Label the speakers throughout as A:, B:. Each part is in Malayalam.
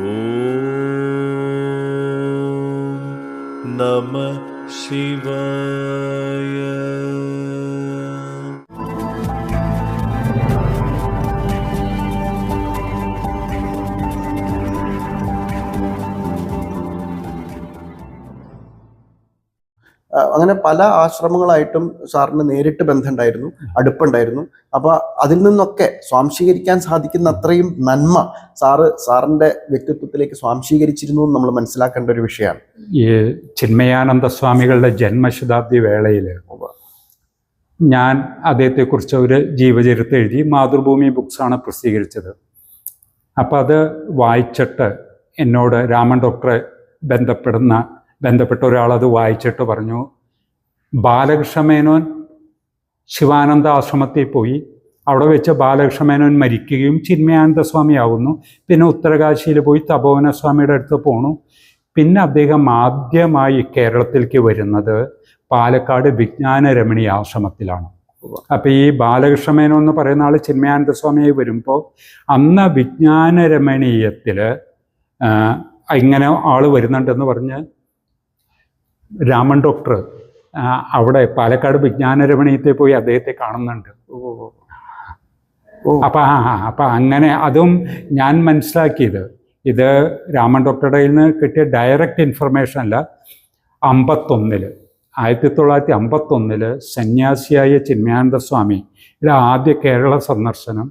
A: ॐ नमः शिवाय
B: അങ്ങനെ പല ആശ്രമങ്ങളായിട്ടും സാറിന് നേരിട്ട് ബന്ധമുണ്ടായിരുന്നു അടുപ്പുണ്ടായിരുന്നു. അപ്പോൾ അതിൽ നിന്നൊക്കെ സ്വാംശീകരിക്കാൻ സാധിക്കുന്ന അത്രയും നന്മ സാറ് സാറിന്റെ വ്യക്തിത്വത്തിലേക്ക് സ്വാംശീകരിച്ചിരുന്നു എന്ന് നമ്മൾ മനസ്സിലാക്കേണ്ട ഒരു വിഷയമാണ്.
C: ഈ ചിന്മയാനന്ദ സ്വാമികളുടെ ജന്മശതാബ്ദി വേളയിൽ ഞാൻ അദ്ദേഹത്തെക്കുറിച്ച് ഒരു ജീവചരിത്രം എഴുതി മാതൃഭൂമി ബുക്സാണ് പ്രസിദ്ധീകരിച്ചത്. അപ്പം അത് വായിച്ചിട്ട് എന്നോട് രാമൻ ഡോക്ടറെ ബന്ധപ്പെടുന്ന ബന്ധപ്പെട്ട ഒരാളത് വായിച്ചിട്ട് പറഞ്ഞു ബാലകൃഷ്ണ മേനോൻ ശിവാനന്ദ ആശ്രമത്തിൽ പോയി. അവിടെ വെച്ച് ബാലകൃഷ്ണമേനോൻ മരിക്കുകയും ചിന്മയാനന്ദ സ്വാമിയാവുന്നു പിന്നെ ഉത്തരകാശിയിൽ പോയി തപോവന സ്വാമിയുടെ അടുത്ത് പോണു. പിന്നെ അദ്ദേഹം ആദ്യമായി കേരളത്തിലേക്ക് വരുന്നത് പാലക്കാട് വിജ്ഞാനരമണി ആശ്രമത്തിലാണ്. അപ്പോൾ ഈ ബാലകൃഷ്ണമേനോ എന്ന് പറയുന്ന ആൾ ചിന്മയാനന്ദ സ്വാമിയായി വരുമ്പോൾ അന്ന് വിജ്ഞാന രമണീയത്തിൽ ഇങ്ങനെ ആൾ വരുന്നുണ്ടെന്ന് പറഞ്ഞ് രാമൻ ഡോക്ടർ അവിടെ പാലക്കാട് വിജ്ഞാന രമണീയത്തിൽ പോയി അദ്ദേഹത്തെ കാണുന്നുണ്ട്.
B: ഓ.
C: അപ്പം ആ ആ, അപ്പം അങ്ങനെ അതും ഞാൻ മനസ്സിലാക്കിയത്. ഇത് രാമൻ ഡോക്ടറുടെ നിന്ന് കിട്ടിയ ഡയറക്റ്റ് ഇൻഫർമേഷൻ അല്ല അമ്പത്തൊന്നിൽ ആയിരത്തി തൊള്ളായിരത്തി അമ്പത്തൊന്നിൽ സന്യാസിയായ ചിന്മയാനന്ദ സ്വാമിയുടെ ആദ്യ കേരള സന്ദർശനം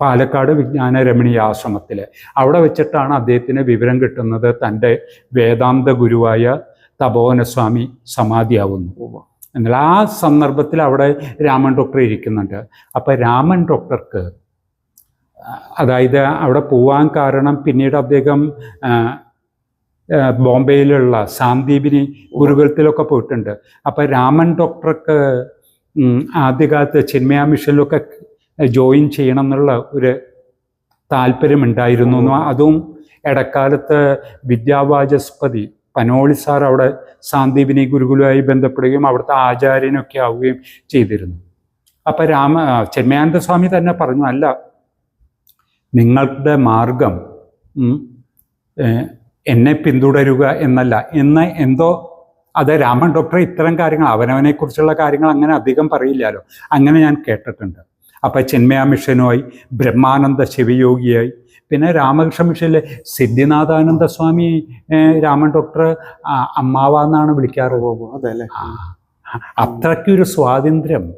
C: പാലക്കാട് വിജ്ഞാന രമണീയ ആശ്രമത്തിൽ അവിടെ വെച്ചിട്ടാണ് അദ്ദേഹത്തിന് വിവരം കിട്ടുന്നത് തന്റെ വേദാന്ത ഗുരുവായ തപോവനസ്വാമി സമാധിയാവുന്നു. എന്നാൽ ആ സന്ദർഭത്തിൽ അവിടെ രാമൻ ഡോക്ടർ ഇരിക്കുന്നുണ്ട്. അപ്പം രാമൻ ഡോക്ടർക്ക് അതായത് അവിടെ പോവാൻ കാരണം പിന്നീട് അദ്ദേഹം ബോംബെയിലുള്ള സാന്ദീപിനി ഗുരുകുലത്തിലൊക്കെ പോയിട്ടുണ്ട്. അപ്പം രാമൻ ഡോക്ടർക്ക് ആദ്യകാലത്ത് ചിന്മയ മിഷനിലൊക്കെ ജോയിൻ ചെയ്യണം എന്നുള്ള ഒരു താല്പര്യമുണ്ടായിരുന്നു. അതും ഇടക്കാലത്ത് വിദ്യാവാചസ്പതി പനോളി സാർ അവിടെ സാന്ദീപിനി ഗുരുകുലുമായി ബന്ധപ്പെടുകയും അവിടുത്തെ ആചാര്യനൊക്കെ ആവുകയും ചെയ്തിരുന്നു. അപ്പം രാമ ചെമ്മയാനന്ദ സ്വാമി തന്നെ പറഞ്ഞു അല്ല നിങ്ങളുടെ മാർഗം എന്നെ പിന്തുടരുക എന്നല്ല. എന്ന് എന്തോ അത് രാമൻ ഡോക്ടർ ഇത്തരം കാര്യങ്ങൾ അവനവനെക്കുറിച്ചുള്ള കാര്യങ്ങൾ അങ്ങനെ അധികം പറയില്ലല്ലോ. അങ്ങനെ ഞാൻ കേട്ടിട്ടുണ്ട്. അപ്പം ചിന്മയ മിഷനുമായി ബ്രഹ്മാനന്ദ ശിവയോഗിയായി. പിന്നെ രാമകൃഷ്ണ മിഷനിലെ സിദ്ധിനാഥാനന്ദ സ്വാമി രാമൻ ഡോക്ടർ അമ്മാവ എന്നാണ് വിളിക്കാറ്.
B: അതെ
C: അത്രയ്ക്കൊരു സ്വാതന്ത്ര്യം.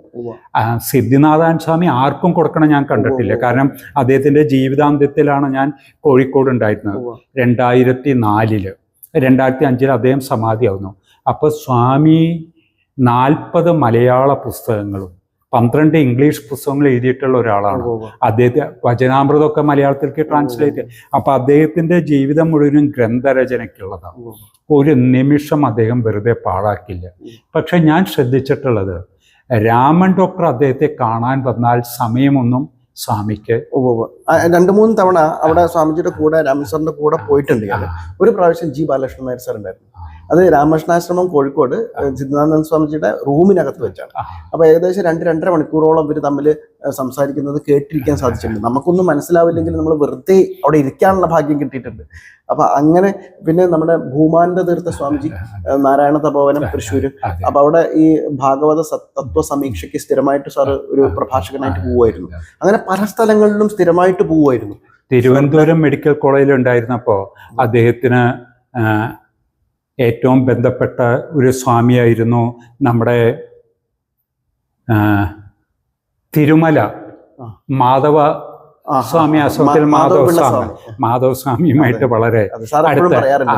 C: സിദ്ധിനാഥാൻ സ്വാമി ആർക്കും കൊടുക്കണം ഞാൻ കണ്ടിട്ടില്ല. കാരണം അദ്ദേഹത്തിന്റെ ജീവിതാന്ത്യത്തിലാണ് ഞാൻ കോഴിക്കോട് ഉണ്ടായിരുന്നത്. രണ്ടായിരത്തി നാലിൽ രണ്ടായിരത്തി അഞ്ചിൽ അദ്ദേഹം സമാധിയാവുന്നു. അപ്പോൾ സ്വാമി നാൽപ്പത് മലയാള പുസ്തകങ്ങളും പന്ത്രണ്ട് ഇംഗ്ലീഷ് പുസ്തകങ്ങൾ എഴുതിയിട്ടുള്ള ഒരാളാണ്. അദ്ദേഹത്തെ വചനാമൃതമൊക്കെ മലയാളത്തിലേക്ക് ട്രാൻസ്ലേറ്റ് അപ്പൊ അദ്ദേഹത്തിന്റെ ജീവിതം മുഴുവനും ഗ്രന്ഥരചനയ്ക്കുള്ളതാണ്. ഒരു നിമിഷം അദ്ദേഹം വെറുതെ പാഴാക്കില്ല. പക്ഷെ ഞാൻ ശ്രദ്ധിച്ചിട്ടുള്ളത് രാമൻ ഡോക്ടർ അദ്ദേഹത്തെ കാണാൻ വന്നാൽ സമയമൊന്നും സ്വാമിക്ക്.
B: രണ്ടു മൂന്ന് തവണ അവിടെ സ്വാമിജിയുടെ കൂടെ രാമൻ സാറിന്റെ കൂടെ പോയിട്ടുണ്ട് ഞാൻ ഒരു പ്രാവശ്യം ജി ബാലകൃഷ്ണൻ നായർ സാർ ഉണ്ടായിരുന്നു. അത് രാമകൃഷ്ണാശ്രമം കോഴിക്കോട് ചിദാനന്ദ സ്വാമിജിയുടെ റൂമിനകത്ത് വെച്ചാണ്. അപ്പൊ ഏകദേശം രണ്ട് രണ്ടര മണിക്കൂറോളം ഇവർ തമ്മിൽ സംസാരിക്കുന്നത് കേട്ടിരിക്കാൻ സാധിച്ചിട്ടുണ്ട്. നമുക്കൊന്നും മനസ്സിലാവില്ലെങ്കിൽ നമ്മൾ വെറുതെ അവിടെ ഇരിക്കാനുള്ള ഭാഗ്യം കിട്ടിയിട്ടുണ്ട്. അപ്പൊ അങ്ങനെ പിന്നെ നമ്മുടെ ഭൂമാനന്ദ തീർത്ഥ സ്വാമിജി നാരായണ തപോവനം തൃശ്ശൂര്. അപ്പൊ അവിടെ ഈ ഭാഗവത തത്വ സമീക്ഷയ്ക്ക് സ്ഥിരമായിട്ട് സാറ് ഒരു പ്രഭാഷകനായിട്ട് പോവുമായിരുന്നു. അങ്ങനെ പല സ്ഥലങ്ങളിലും സ്ഥിരമായിട്ട് പോവുമായിരുന്നു.
C: തിരുവനന്തപുരം മെഡിക്കൽ കോളേജിൽ ഉണ്ടായിരുന്നപ്പോൾ അദ്ദേഹത്തിന് ഏറ്റവും ബന്ധപ്പെട്ട ഒരു സ്വാമിയായിരുന്നു നമ്മുടെ തിരുമല മാധവ സ്വാമി
B: മാ-
C: മാധവ സ്വാമി. മാധവ സ്വാമിയുമായിട്ട് വളരെ അടുത്ത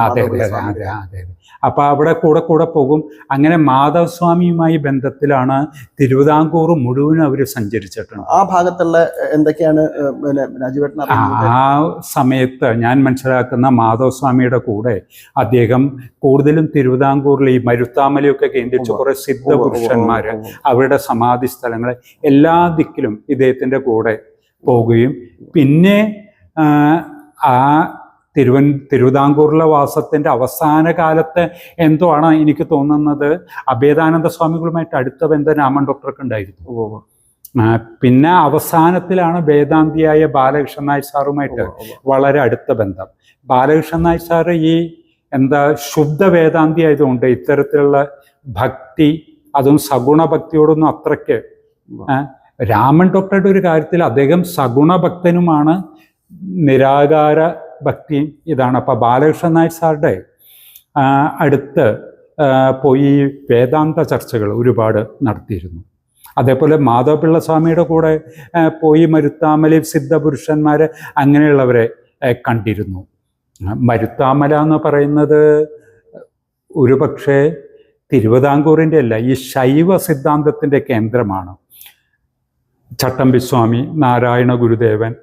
C: അതെ അതെ അതെ അതെ. അപ്പൊ അവിടെ കൂടെ കൂടെ പോകും. അങ്ങനെ മാധവ സ്വാമിയുമായി ബന്ധത്തിലാണ് തിരുവിതാംകൂർ മുഴുവൻ അവർ സഞ്ചരിച്ചിട്ടുണ്ട്.
B: ആ ഭാഗത്തുള്ള എന്തൊക്കെയാണ്
C: ആ സമയത്ത് ഞാൻ മനസ്സിലാക്കുന്ന മാധവ സ്വാമിയുടെ കൂടെ അദ്ദേഹം കൂടുതലും തിരുവിതാംകൂറിൽ ഈ മരുത്താമലയൊക്കെ കേന്ദ്രിച്ച്. കുറെ സിദ്ധ പുരുഷന്മാര്. അവരുടെ സമാധി സ്ഥലങ്ങളെ എല്ലാ ദിക്കിലും ഇദ്ദേഹത്തിന്റെ കൂടെ പോവുകയും. പിന്നെ ആ, തിരുവൻ തിരുവിതാംകൂറിലെ വാസത്തിന്റെ അവസാന കാലത്ത് എന്തോ ആണ് എനിക്ക് തോന്നുന്നത് അഭേദാനന്ദ സ്വാമികളുമായിട്ട് അടുത്ത ബന്ധം രാമൻ ഡോക്ടർക്ക് ഉണ്ടായിരുന്നു. പിന്നെ അവസാനത്തിലാണ് വേദാന്തിയായ ബാലകൃഷ്ണൻ നായർ സാറുമായിട്ട് വളരെ അടുത്ത ബന്ധം. ബാലകൃഷ്ണൻ നായർ സാറ് ഈ എന്താ ശുദ്ധ വേദാന്തി ആയതുകൊണ്ട് ഇത്തരത്തിലുള്ള ഭക്തി അതും സഗുണ ഭക്തിയോടൊന്നും അത്രയ്ക്ക് രാമൻ ഡോക്ടറുടെ ഒരു കാര്യത്തിൽ അദ്ദേഹം സഗുണ ഭക്തനുമാണ് നിരാകാര ഭക്തിയും ഇതാണ്. അപ്പോൾ ബാലകൃഷ്ണൻ നായർ സാറുടെ അടുത്ത് പോയി വേദാന്ത ചർച്ചകൾ ഒരുപാട് നടത്തിയിരുന്നു. അതേപോലെ മാധവപിള്ള സ്വാമിയുടെ കൂടെ പോയി മരുത്താമലയിൽ സിദ്ധപുരുഷന്മാർ അങ്ങനെയുള്ളവരെ കണ്ടിരുന്നു. മരുത്താമല എന്ന് പറയുന്നത് ഒരുപക്ഷെ തിരുവിതാംകൂറിന്റെ അല്ല ഈ ശൈവ സിദ്ധാന്തത്തിന്റെ കേന്ദ്രമാണ്. ചട്ടമ്പിസ്വാമി നാരായണ ഗുരുദേവൻ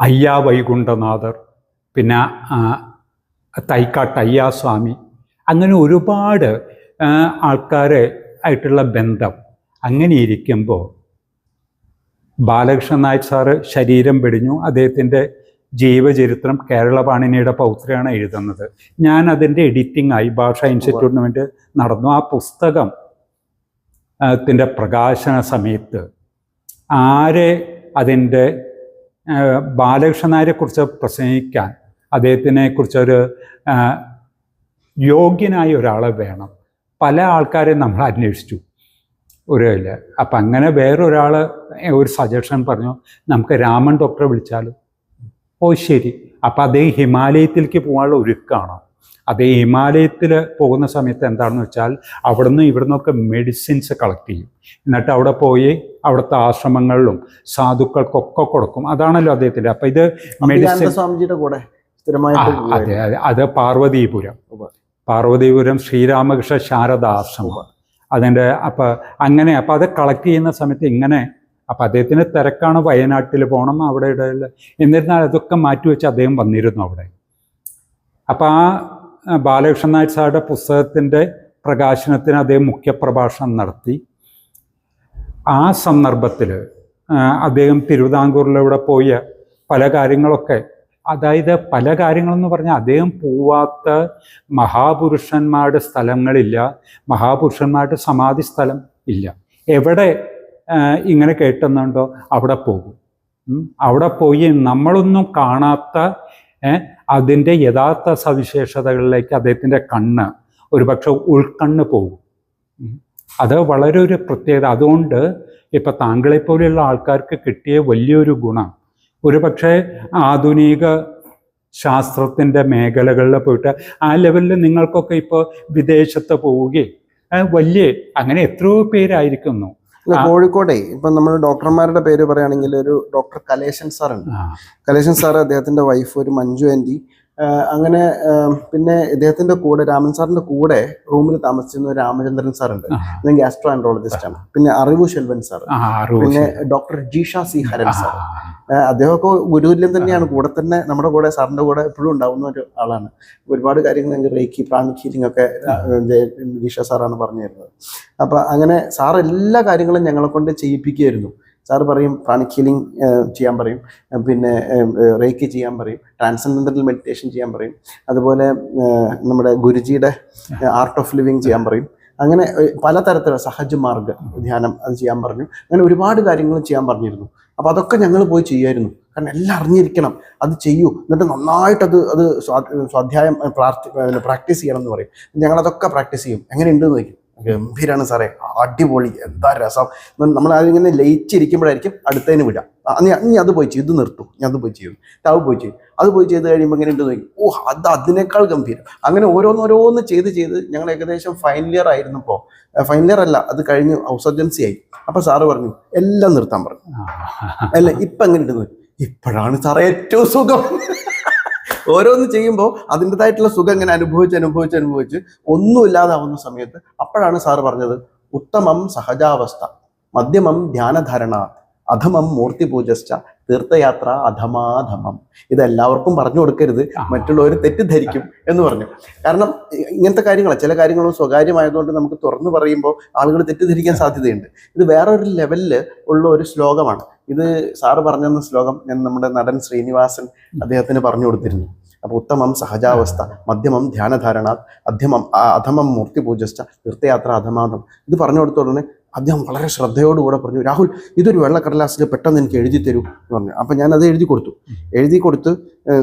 C: അയ്യാ വൈകുണ്ഠനാഥർ പിന്നെ തൈക്കാട്ട് അയ്യാസ്വാമി അങ്ങനെ ഒരുപാട് ആൾക്കാരെ ആയിട്ടുള്ള ബന്ധം അങ്ങനെ ഇരിക്കുമ്പോൾ ബാലകൃഷ്ണൻ നായർ സാറ് ശരീരം വെടിഞ്ഞു അദ്ദേഹത്തിന്റെ ജീവചരിത്രം കേരളപാണിനിയുടെ പൗത്രയാണ് എഴുതുന്നത്. ഞാൻ അതിന്റെ എഡിറ്റിംഗ് ആയി ഭാഷാ ഇൻസ്റ്റിറ്റ്യൂട്ടിന് വേണ്ടി നടന്നു. ആ പുസ്തകം ത്തിന്റെ പ്രകാശന സമയത്ത് ആരെ അതിന്റെ ബാലകൃഷ്ണനായരെക്കുറിച്ച് നായരെ പ്രസംഗിക്കാൻ അദ്ദേഹത്തിനെ കുറിച്ചൊരു യോഗ്യനായ ഒരാളെ വേണം. പല ആൾക്കാരെ നമ്മൾ അന്വേഷിച്ചു ഒരു ഇല്ല അപ്പം അങ്ങനെ വേറൊരാൾ ഒരു സജഷൻ പറഞ്ഞു നമുക്ക് രാമൻ ഡോക്ടറെ വിളിച്ചാലോ? ഓ ശരി. അപ്പം അദ്ദേഹം ഹിമാലയത്തിലേക്ക് പോകാനുള്ള ഒരുക്കാണ്? അദ്ദേഹം ഹിമാലയത്തിൽ പോകുന്ന സമയത്ത് എന്താണെന്ന് വെച്ചാൽ അവിടുന്ന് ഇവിടുന്നൊക്കെ മെഡിസിൻസ് കളക്ട് ചെയ്യും. എന്നിട്ട് അവിടെ പോയി അവിടുത്തെ ആശ്രമങ്ങളിലും സാധുക്കൾക്കൊക്കെ കൊടുക്കും. അതാണല്ലോ അദ്ദേഹത്തിന്റെ അപ്പം ഇത് മെഡിസിൻ
B: സ്വാമിജിയുടെ കൂടെ
C: അതെ അതെ. അത് പാർവതീപുരം. പാർവതീപുരം ശ്രീരാമകൃഷ്ണ ശാരദാശ്രമം അതിന്റെ അപ്പം അങ്ങനെ അപ്പം അത് കളക്ട് ചെയ്യുന്ന സമയത്ത് ഇങ്ങനെ അപ്പം അദ്ദേഹത്തിന് തിരക്കാണ് വയനാട്ടിൽ പോകണം അവിടെ ഇടയിൽ എന്നിരുന്നാൽ അതൊക്കെ മാറ്റിവെച്ച് അദ്ദേഹം വന്നിരുന്നു അവിടെ. അപ്പം ആ, ബാലകൃഷ്ണൻ നായർ സാറുടെ പുസ്തകത്തിന്റെ പ്രകാശനത്തിന് അദ്ദേഹം മുഖ്യപ്രഭാഷണം നടത്തി. ആ സന്ദർഭത്തിൽ അദ്ദേഹം തിരുവിതാംകൂറിലൂടെ പോയ പല കാര്യങ്ങളൊക്കെ അതായത് പല കാര്യങ്ങളെന്ന് പറഞ്ഞാൽ അദ്ദേഹം പോവാത്ത മഹാപുരുഷന്മാരുടെ സ്ഥലങ്ങളില്ല മഹാപുരുഷന്മാരുടെ സമാധി സ്ഥലം ഇല്ല. എവിടെ ഇങ്ങനെ കേട്ടുന്നുണ്ടോ? അവിടെ പോകും. അവിടെ പോയി നമ്മളൊന്നും കാണാത്ത അതിന്റെ യഥാർത്ഥ സവിശേഷതകളിലേക്ക് അദ്ദേഹത്തിന്റെ കണ്ണ് ഒരുപക്ഷെ ഉൾക്കണ്ണ് പോകും. അത് വളരെ ഒരു പ്രത്യേകത അതുകൊണ്ട് ഇപ്പം താങ്കളെപ്പോലെയുള്ള ആൾക്കാർക്ക് കിട്ടിയ വലിയൊരു ഗുണം ഒരുപക്ഷെ ആധുനിക ശാസ്ത്രത്തിന്റെ മേഖലകളിൽ പോയിട്ട് ആ ലെവലിൽ നിങ്ങൾക്കൊക്കെ ഇപ്പോൾ വിദേശത്ത് പോവുകയും വലിയ അങ്ങനെ എത്രയോ പേരായിരിക്കുന്നു.
B: കോഴിക്കോടെ. ഇപ്പൊ നമ്മൾ ഡോക്ടർമാരുടെ പേര് പറയുകയാണെങ്കിൽ ഒരു ഡോക്ടർ കലേശൻ സാർ ഉണ്ട്
C: ആ,
B: കലേശൻ സാർ അദ്ദേഹത്തിന്റെ വൈഫ് ഒരു മഞ്ജു ആന്റി അങ്ങനെ പിന്നെ ഇദ്ദേഹത്തിന്റെ കൂടെ രാമൻ സാറിന്റെ കൂടെ റൂമിൽ താമസിച്ചിരുന്ന രാമചന്ദ്രൻ സാർ ഉണ്ട് അദ്ദേഹം ഗ്യാസ്ട്രോ ആൻഡ്രോളജിസ്റ്റ് ആണ്. പിന്നെ അറിവു ശെൽവൻ സാർ പിന്നെ doctor Jeesha C Haran sir അദ്ദേഹമൊക്കെ ഗുരുതുല്യം തന്നെയാണ്. കൂടെ തന്നെ നമ്മുടെ കൂടെ സാറിന്റെ കൂടെ എപ്പോഴും ഉണ്ടാവുന്ന ഒരു ആളാണ്. ഒരുപാട് കാര്യങ്ങൾ എനിക്ക് റേക്കി പ്രാണിക് ഹീലിംഗ് ഒക്കെ ജീഷ സാറാണ് പറഞ്ഞു തരുന്നത്. അപ്പൊ അങ്ങനെ സാർ എല്ലാ കാര്യങ്ങളും ഞങ്ങളെ കൊണ്ട് ചെയ്യിപ്പിക്കുമായിരുന്നു സാർ പറയും പ്രാണിക് ഹീലിംഗ് ചെയ്യാൻ പറയും പിന്നെ റേക്ക് ചെയ്യാൻ പറയും ട്രാൻസെൻഡന്റൽ മെഡിറ്റേഷൻ ചെയ്യാൻ പറയും അതുപോലെ നമ്മുടെ ഗുരുജിയുടെ ആർട്ട് ഓഫ് ലിവിങ് ചെയ്യാൻ പറയും. അങ്ങനെ പലതരത്തിലുള്ള സഹജ മാർഗ ധ്യാനം അത് ചെയ്യാൻ പറഞ്ഞു. അങ്ങനെ ഒരുപാട് കാര്യങ്ങൾ ചെയ്യാൻ പറഞ്ഞിരുന്നു. അപ്പോൾ അതൊക്കെ ഞങ്ങൾ പോയി ചെയ്യുമായിരുന്നു. കാരണം എല്ലാം അറിഞ്ഞിരിക്കണം. അത് ചെയ്യൂ. എന്നിട്ട് നന്നായിട്ട് അത് അത് സ്വാ- സ്വാധ്യായം പ്രാർത്ഥി പ്രാക്ടീസ് ചെയ്യണം എന്ന് പറയും. ഞങ്ങളതൊക്കെ പ്രാക്ടീസ് ചെയ്യും. എങ്ങനെയുണ്ടെന്ന് ചോദിക്കും. ഗംഭീരാണ് സാറേ. അടിപൊളി. എന്താ രസം. നമ്മൾ അതിങ്ങനെ ലയിച്ചിരിക്കുമ്പോഴായിരിക്കും അടുത്തതിന് വിടാം. നീ നീ അത് പോയി ചെയ്ത് നിർത്തും. ഞാൻ അത് പോയി ചെയ്യും. അത് പോയി ചെയ്യും. അത് പോയി ചെയ്ത് കഴിയുമ്പോൾ ഇങ്ങനെ ഉണ്ട് നോക്കി. ഓ അത് അതിനേക്കാൾ ഗംഭീരം. അങ്ങനെ ഓരോന്നോരോന്ന് ചെയ്ത് ചെയ്ത് ഞങ്ങൾ ഏകദേശം ഫൈനൽ ഇയർ ആയിരുന്നപ്പോൾ ഫൈനൽ ഇയർ അല്ല അത് കഴിഞ്ഞ് ഔസർജൻസി ആയി. അപ്പോൾ സാറ് പറഞ്ഞു എല്ലാം നിർത്താൻ പറഞ്ഞു. അല്ല ഇപ്പം എങ്ങനെ ഉണ്ട് നോക്കി. ഇപ്പോഴാണ് സാറേ ഏറ്റവും സുഖം. ഓരോന്ന് ചെയ്യുമ്പോൾ അതിന്റെതായിട്ടുള്ള സുഖം ഇങ്ങനെ അനുഭവിച്ച് അനുഭവിച്ച് അനുഭവിച്ച് ഒന്നുമില്ലാതാവുന്ന സമയത്ത് അപ്പോഴാണ് സാറ് പറഞ്ഞത് ഉത്തമം സഹജാവസ്ഥ മധ്യമം ധ്യാനധാരണ അധമം മൂർത്തി മൂർത്തിപൂജശ്ച തീർത്ഥയാത്ര അധമാധമം. ഇതെല്ലാവർക്കും പറഞ്ഞു കൊടുക്കരുത്. മറ്റുള്ളവർ തെറ്റിദ്ധരിക്കും എന്ന് പറഞ്ഞു. കാരണം ഇങ്ങനത്തെ കാര്യങ്ങൾ ചില കാര്യങ്ങളും സ്വകാര്യമായതുകൊണ്ട് നമുക്ക് തുറന്നു പറയുമ്പോൾ ആളുകൾ തെറ്റിദ്ധരിക്കാൻ സാധ്യതയുണ്ട്. ഇത് വേറൊരു ലെവലിൽ ഉള്ള ഒരു ശ്ലോകമാണ്. ഇത് സാറ് പറഞ്ഞെന്ന ശ്ലോകം ഞാൻ നമ്മുടെ നടൻ ശ്രീനിവാസൻ അദ്ദേഹത്തിന് പറഞ്ഞു കൊടുത്തിരുന്നു. അപ്പൊ ഉത്തമം സഹജാവസ്ഥ മധ്യമം ധ്യാനധാരണ അധ്യമം അധമം മൂർത്തിപൂജസ്ഥ തീർത്ഥയാത്ര അധമാധം ഇത് പറഞ്ഞു കൊടുത്തോടനെ അദ്ദേഹം വളരെ ശ്രദ്ധയോടുകൂടെ പറഞ്ഞു രാഹുൽ ഇതൊരു വെള്ളക്കടലാസിൽ പെട്ടെന്ന് എനിക്ക് എഴുതി തരൂ എന്ന് പറഞ്ഞു. അപ്പം ഞാൻ അത് എഴുതി കൊടുത്തു. എഴുതി കൊടുത്ത്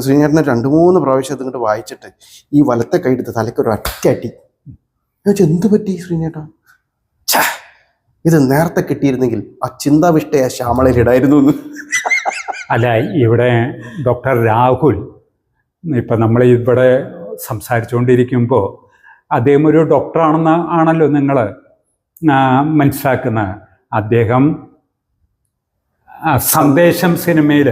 B: ശ്രീനേട്ടനെ രണ്ട് മൂന്ന് പ്രാവശ്യം അതിങ്ങോട്ട് വായിച്ചിട്ട് ഈ വലത്തെ കൈയെടുത്ത് തലയ്ക്ക് ഒരു അറ്റാറ്റി ചോദിച്ചു എന്ത് പറ്റി ശ്രീനേട്ട? ഇത് നേരത്തെ കിട്ടിയിരുന്നെങ്കിൽ ആ ചിന്താവിഷ്ടയ ശ്യാമളയിലിടായിരുന്നു എന്ന്.
C: അല്ല ഇവിടെ ഡോക്ടർ രാഹുൽ ഇപ്പം നമ്മൾ ഇവിടെ സംസാരിച്ചുകൊണ്ടിരിക്കുമ്പോൾ അദ്ദേഹം ഒരു ഡോക്ടറാണെന്ന് ആണല്ലോ നിങ്ങൾ മനസ്സിലാക്കുന്നത് അദ്ദേഹം സന്ദേശം സിനിമയിൽ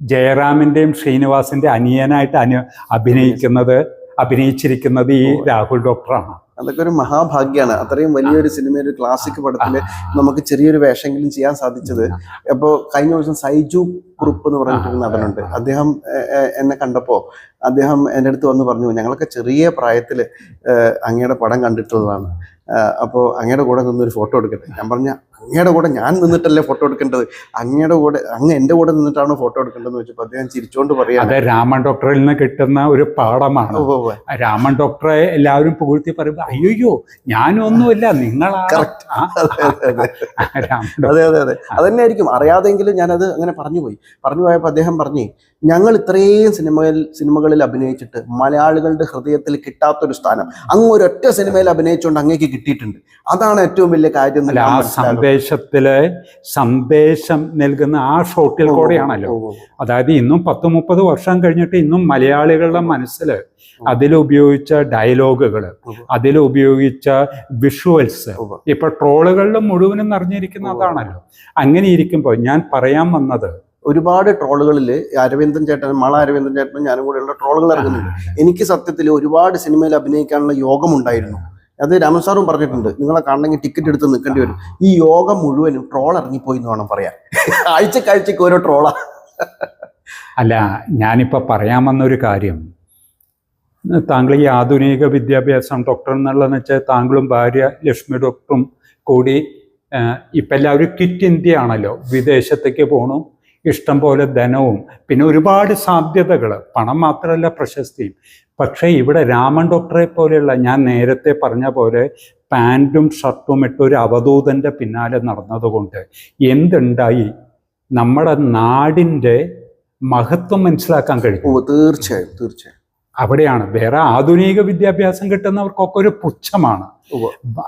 C: ജയറാമിന്റെയും ശ്രീനിവാസിന്റെ അനിയനായിട്ട് അനു അഭിനയിക്കുന്നത് അഭിനയിച്ചിരിക്കുന്നത് ഈ രാഹുൽ ഡോക്ടറാണ്.
B: അതൊക്കെ ഒരു മഹാഭാഗ്യാണ്. അത്രയും വലിയൊരു സിനിമ ഒരു ക്ലാസിക് പടത്തിൽ നമുക്ക് ചെറിയൊരു വേഷമെങ്കിലും ചെയ്യാൻ സാധിച്ചത്. അപ്പോൾ കഴിഞ്ഞ ദിവസം സൈജു കുറുപ്പ് എന്ന് പറഞ്ഞിട്ടൊരു നടനുണ്ട്. അദ്ദേഹം എന്നെ കണ്ടപ്പോൾ അദ്ദേഹം എന്റെ അടുത്ത് വന്ന് പറഞ്ഞു ഞങ്ങളൊക്കെ ചെറിയ പ്രായത്തിൽ അങ്ങയുടെ പടം കണ്ടിട്ടുള്ളതാണ്. അപ്പോൾ അങ്ങയുടെ കൂടെ നിന്നൊരു ഫോട്ടോ എടുക്കട്ടെ? ഞാൻ പറഞ്ഞ അങ്ങയുടെ കൂടെ ഞാൻ നിന്നിട്ടല്ലേ ഫോട്ടോ എടുക്കേണ്ടത്? അങ്ങയുടെ കൂടെ അങ്ങ് എന്റെ കൂടെ നിന്നിട്ടാണ് ഫോട്ടോ എടുക്കേണ്ടതെന്ന് വെച്ചപ്പോൾ അദ്ദേഹം ചിരിച്ചോണ്ട് പറയാം
C: അതെ രാമൻ ഡോക്ടറിൽ നിന്ന് കിട്ടുന്ന ഒരു പാഠമാണ്. രാമൻ ഡോക്ടറെ എല്ലാവരും പുകഴ്ത്തി പറയുമ്പോൾ അയ്യോ ഞാനൊന്നുമില്ല നിങ്ങളാ അതെ
B: അതെ അതെ. അതെ അതന്നെ ആയിരിക്കും അറിയാതെങ്കിലും ഞാനത് അങ്ങനെ പറഞ്ഞു പോയി. പറഞ്ഞു പോയപ്പോൾ അദ്ദേഹം പറഞ്ഞു ഞങ്ങൾ ഇത്രയും സിനിമയിൽ സിനിമകളിൽ അഭിനയിച്ചിട്ട് മലയാളികളുടെ ഹൃദയത്തിൽ കിട്ടാത്തൊരു സ്ഥാനം. അങ്ങ് ഒരൊറ്റ സിനിമയിൽ അഭിനയിച്ചുകൊണ്ട് അങ്ങേക്ക് കിട്ടിയിട്ടുണ്ട്. അതാണ് ഏറ്റവും വലിയ കാര്യം
C: സന്ദേശത്തിൽ സന്ദേശം നൽകുന്ന ആ ഷോട്ടിൽ കൂടെയാണല്ലോ. അതായത് ഇന്നും പത്ത് മുപ്പത് വർഷം കഴിഞ്ഞിട്ട് ഇന്നും മലയാളികളുടെ മനസ്സിൽ അതിലുപയോഗിച്ച ഡയലോഗുകൾ. അതിലുപയോഗിച്ച വിഷ്വൽസ്. ഇപ്പൊ ട്രോളുകളിലും മുഴുവനും നിറഞ്ഞിരിക്കുന്ന. അതാണല്ലോ അങ്ങനെ ഇരിക്കുമ്പോൾ ഞാൻ പറയാൻ വന്നത്
B: ഒരുപാട് ട്രോളുകളിൽ അരവിന്ദൻ ചേട്ടൻ മള അരവിന്ദൻ ചേട്ടനും ഞാനും കൂടെയുള്ള ട്രോളുകൾ ഇറങ്ങുന്നുണ്ട് എനിക്ക് സത്യത്തിൽ ഒരുപാട് സിനിമയിൽ അഭിനയിക്കാനുള്ള യോഗം ഉണ്ടായിരുന്നു അത് രാമൻ സാറും പറഞ്ഞിട്ടുണ്ട്. നിങ്ങളെ കാണണമെങ്കിൽ ടിക്കറ്റ് എടുത്ത് നിൽക്കേണ്ടി വരും. ഈ യോഗം മുഴുവനും ട്രോൾ ഇറങ്ങിപ്പോയി എന്ന് വേണം പറയാൻ. ആഴ്ചക്കാഴ്ചക്ക് ഓരോ ട്രോളാ
C: അല്ല ഞാനിപ്പോൾ പറയാൻ വന്നൊരു കാര്യം. താങ്കൾ ഈ ആധുനിക വിദ്യാഭ്യാസം ഡോക്ടർ എന്നുള്ളതെന്ന് വെച്ചാൽ താങ്കളും ഭാര്യ ലക്ഷ്മി ഡോക്ടറും കൂടി ഇപ്പം എല്ലാവരും കിറ്റ് ഇന്ത്യ ആണല്ലോ. വിദേശത്തേക്ക് പോകണം ഇഷ്ടം പോലെ ധനവും പിന്നെ ഒരുപാട് സാധ്യതകൾ. പണം മാത്രമല്ല പ്രശസ്തിയും. പക്ഷേ ഇവിടെ രാമൻ ഡോക്ടറെ പോലെയുള്ള ഞാൻ നേരത്തെ പറഞ്ഞ പോലെ പാന്റും ഷർട്ടും ഇട്ട് ഒരു അവധൂതന്റെ പിന്നാലെ നടന്നതുകൊണ്ട് എന്തുണ്ടായി? നമ്മുടെ നാടിന്റെ മഹത്വം മനസ്സിലാക്കാൻ കഴിയും.
B: തീർച്ചയായും തീർച്ചയായും.
C: അവിടെയാണ്. വേറെ ആധുനിക വിദ്യാഭ്യാസം കിട്ടുന്നവർക്കൊക്കെ ഒരു പുച്ഛമാണ്.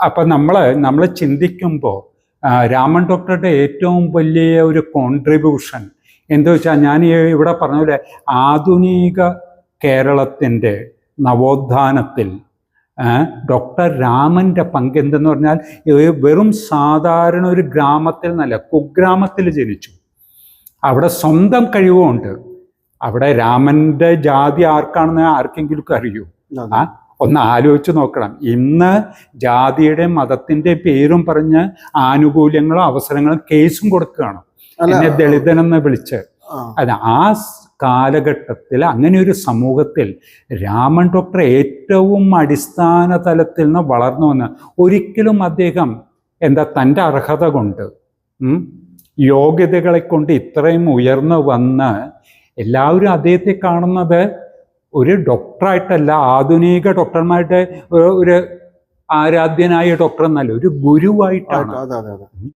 C: അപ്പം നമ്മൾ നമ്മൾ നമ്മൾ ചിന്തിക്കുമ്പോൾ രാമൻ ഡോക്ടറുടെ ഏറ്റവും വലിയ ഒരു കോൺട്രിബ്യൂഷൻ എന്താ വെച്ചാൽ ഞാൻ ഇവിടെ പറഞ്ഞ പോലെ ആധുനിക കേരളത്തിന്റെ നവോത്ഥാനത്തിൽ ഡോക്ടർ രാമന്റെ പങ്ക് എന്തെന്ന് പറഞ്ഞാൽ വെറും സാധാരണ ഒരു ഗ്രാമത്തിൽ നിന്നല്ല കുഗ്രാമത്തിൽ ജനിച്ചു. അവിടെ സ്വന്തം കഴിവുമുണ്ട് അവിടെ രാമന്റെ ജാതി ആർക്കാണെന്ന് ആർക്കെങ്കിലും അറിയൂ? ഒന്ന് ആലോചിച്ച് നോക്കണം. ഇന്ന് ജാതിയുടെ മതത്തിന്റെ പേരും പറഞ്ഞ് ആനുകൂല്യങ്ങളും അവസരങ്ങളും കേസും കൊടുക്കുകയാണ്. എന്നെ ദളിതനെന്ന് വിളിച്ച്. അത് ആ കാലഘട്ടത്തിൽ അങ്ങനെ ഒരു സമൂഹത്തിൽ രാമൻ ഡോക്ടർ ഏറ്റവും അടിസ്ഥാന തലത്തിൽ നിന്ന് വളർന്നു വന്ന് ഒരിക്കലും അദ്ദേഹം എന്താ തന്റെ അർഹത കൊണ്ട് യോഗ്യതകളെ കൊണ്ട് ഇത്രയും ഉയർന്നു വന്ന് എല്ലാവരും അദ്ദേഹത്തെ കാണുന്നത് ഒരു ഡോക്ടറായിട്ടല്ല ആധുനിക ഡോക്ടർമാരുടെ ഒരു- ആരാധ്യനായ ഡോക്ടർ എന്നല്ല ഒരു ഗുരുവായിട്ടാണ്.